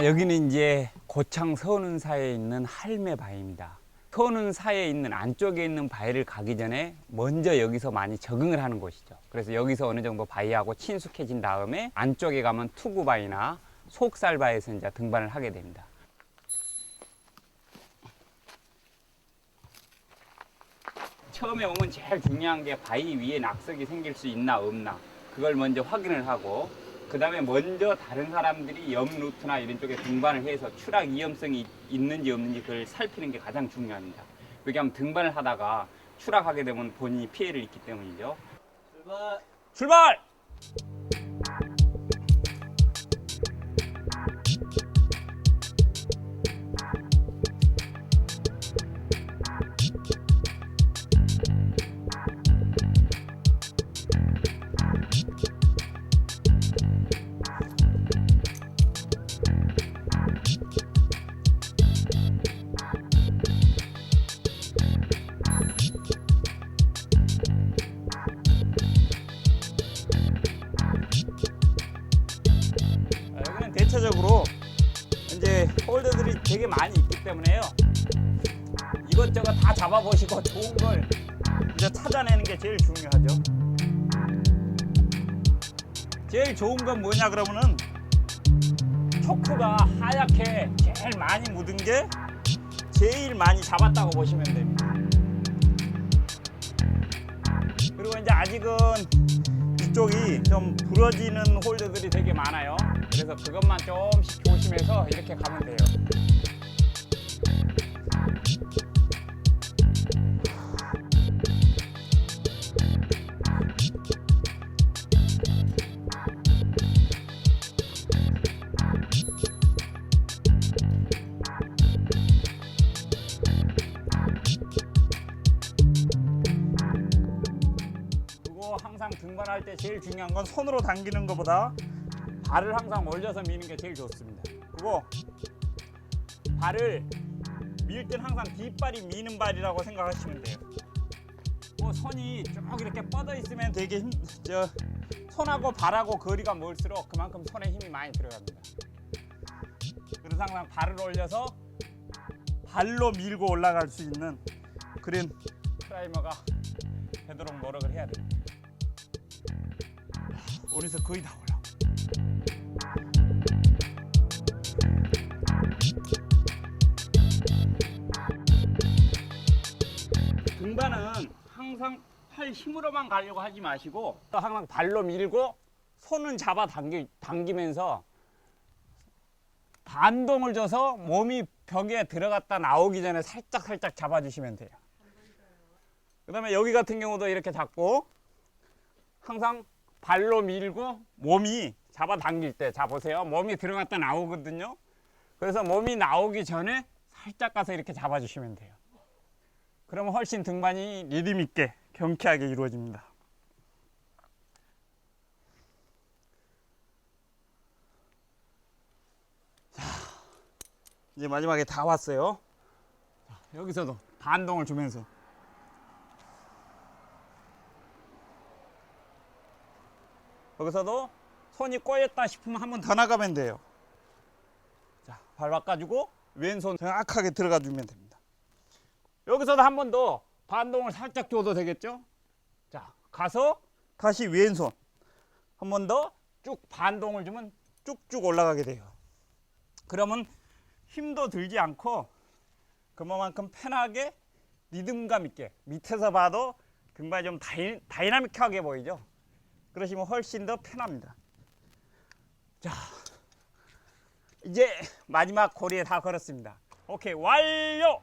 여기는 이제 고창 서운사에 있는 할매 바위입니다. 서운사에 있는 안쪽에 있는 바위를 가기 전에 먼저 여기서 많이 적응을 하는 곳이죠. 그래서 여기서 어느 정도 바위하고 친숙해진 다음에 안쪽에 가면 투구 바위나 속살 바위에서 이제 등반을 하게 됩니다. 처음에 오면 제일 중요한 게 바위 위에 낙석이 생길 수 있나 없나 그걸 먼저 확인을 하고 그 다음에 먼저 다른 사람들이 옆 루트나 이런 쪽에 등반을 해서 추락 위험성이 있는지 없는지 그걸 살피는 게 가장 중요합니다. 왜냐하면 등반을 하다가 추락하게 되면 본인이 피해를 입기 때문이죠. 출발. 출발! 되게 많이 있기 때문에요. 이것저것 다 잡아보시고 좋은 걸 이제 찾아내는 게 제일 중요하죠. 제일 좋은 건 뭐냐 그러면은 초크가 하얗게 제일 많이 묻은 게 제일 많이 잡았다고 보시면 됩니다. 그리고 이제 아직은 이쪽이 좀 부러지는 홀더들이 되게 많아요. 그래서 그것만 조금씩 조심해서 이렇게 가면 돼요. 그리고 항상 등반할 때 제일 중요한 건 손으로 당기는 것보다 발을 항상 올려서 미는 게 제일 좋습니다. 그리고 발을 밀 땐 항상 뒷발이 미는 발이라고 생각하시면 돼요. 뭐 손이 쭉 이렇게 뻗어 있으면 되게 힘, 저 손하고 발하고 거리가 멀수록 그만큼 손에 힘이 많이 들어갑니다. 그래서 항상 발을 올려서 발로 밀고 올라갈 수 있는 그런 클라이머가 되도록 노력을 해야 됩니다. 어느새 거의 다 올라. 등반은 항상 팔 힘으로만 가려고 하지 마시고 또 항상 발로 밀고 손은 잡아 당기, 당기면서 반동을 줘서 몸이 벽에 들어갔다 나오기 전에 살짝 살짝 잡아주시면 돼요. 그 다음에 여기 같은 경우도 이렇게 잡고 항상 발로 밀고 몸이 잡아 당길 때 자 보세요. 몸이 들어갔다 나오거든요. 그래서 몸이 나오기 전에 살짝 가서 이렇게 잡아주시면 돼요 그러면 훨씬 등반이 리듬 있게 경쾌하게 이루어집니다 자 이제 마지막에 다 왔어요 자, 여기서도 반동을 주면서 여기서도 손이 꼬였다 싶으면 한 번 더 나가면 돼요. 자, 발 바꿔주고 왼손 정확하게 들어가 주면 됩니다. 여기서도 한 번 더 반동을 살짝 줘도 되겠죠? 자, 가서 다시 왼손 한 번 더 쭉 반동을 주면 쭉쭉 올라가게 돼요. 그러면 힘도 들지 않고 그만큼 편하게 리듬감 있게 밑에서 봐도 등반이 좀 다이, 다이나믹하게 보이죠? 그러시면 훨씬 더 편합니다. 자, 이제 마지막 고리에 다 걸었습니다. 오케이, 완료!